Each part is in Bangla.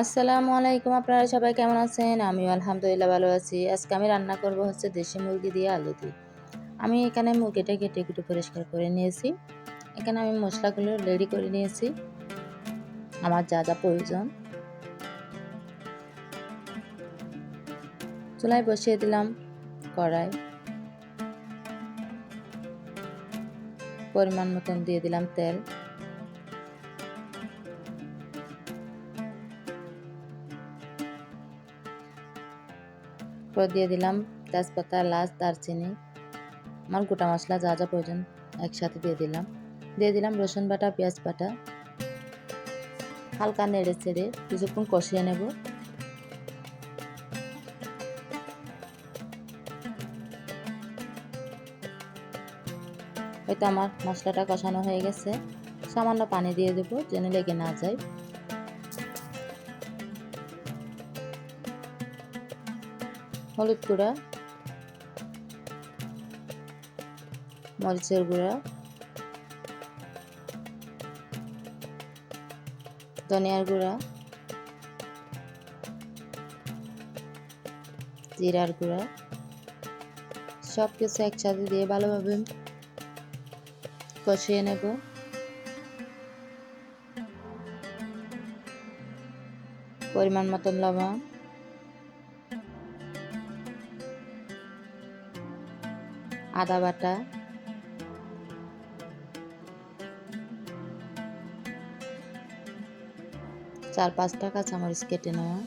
আসসালামু আলাইকুম, আপনারা সবাই কেমন আছেন? আমিও আলহামদুলিল্লাহ ভালো আছি। আজকে আমি রান্না করব হচ্ছে দেশি মুরগি দিয়ে আলু দিয়ে। আমি এখানে মুরগিটা কেটে কেটে পরিষ্কার করে নিয়েছি। এখানে আমি মশলাগুলো রেডি করে নিয়েছি। আমার যা যা প্রয়োজন। চুলায় বসিয়ে দিলাম কড়াই। পরিমাণ মতন দিয়ে দিলাম তেল। তারপর দিয়ে দিলাম তেজপাতা, এলাচ, দারচিনি, আমার গোটা মশলা যা যা প্রয়োজন একসাথে দিয়ে দিলাম। দিয়ে দিলাম রসুন বাটা, পেঁয়াজ বাটা। হালকা নেড়ে চেড়ে কিছুক্ষণ কষিয়ে নেব। হয়তো আমার মশলাটা কষানো হয়ে গেছে। সামান্য পানি দিয়ে দেবো, যেন লেগে না যায়। হলুদ গুঁড়া, মরিচের গুঁড়া, ধনিয়ার গুঁড়া, জিরার গুঁড়া সব কিছু একসাথে দিয়ে ভালোভাবে কষিয়ে নেব। পরিমাণ মতন লবণ আদা বাটা। চার, পাঁচটা কাঁচামরিচ কেটে নেওয়া।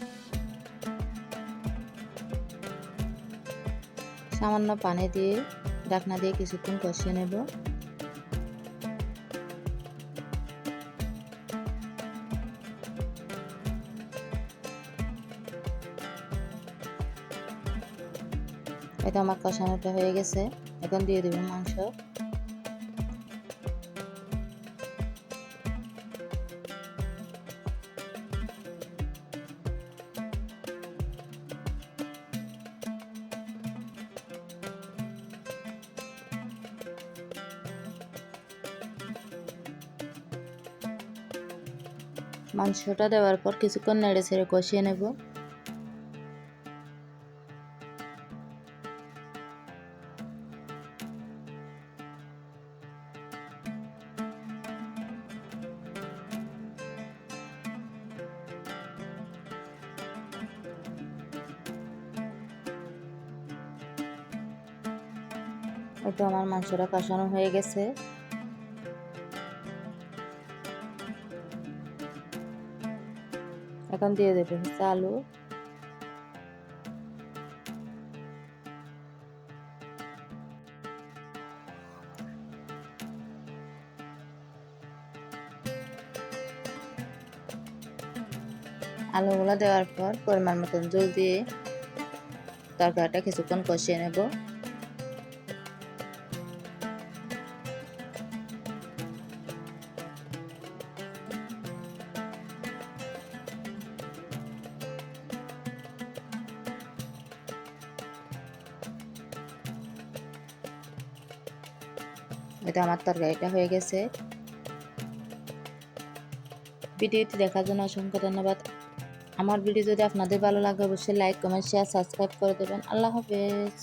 সামান্য পানি দিয়ে ডাকনা দিয়ে কিছুক্ষণ কষিয়ে নেব। এটা আমার কষানোটা হয়ে গেছে। এখন দিয়ে দেবো মাংস মাংসটা দেওয়ার পর কিছুক্ষণ নেড়ে ছেড়ে কষিয়ে নেব তো আমার মাংসটা কষানো হয়ে গেছে। এখন দিয়ে দেবো হচ্ছে আলু। আলুগুলো দেওয়ার পর পরিমাণ মতন জল দিয়ে তরকারিটা কিছুক্ষণ কষিয়ে নেব। এটা আমার তরকারিটা হয়ে গেছে। ভিডিওটি দেখার জন্য অসংখ্য ধন্যবাদ। আমার ভিডিও যদি আপনাদের ভালো লাগে, অবশ্যই লাইক কমেন্ট শেয়ার সাবস্ক্রাইব করে দেবেন। আল্লাহ হাফেজ।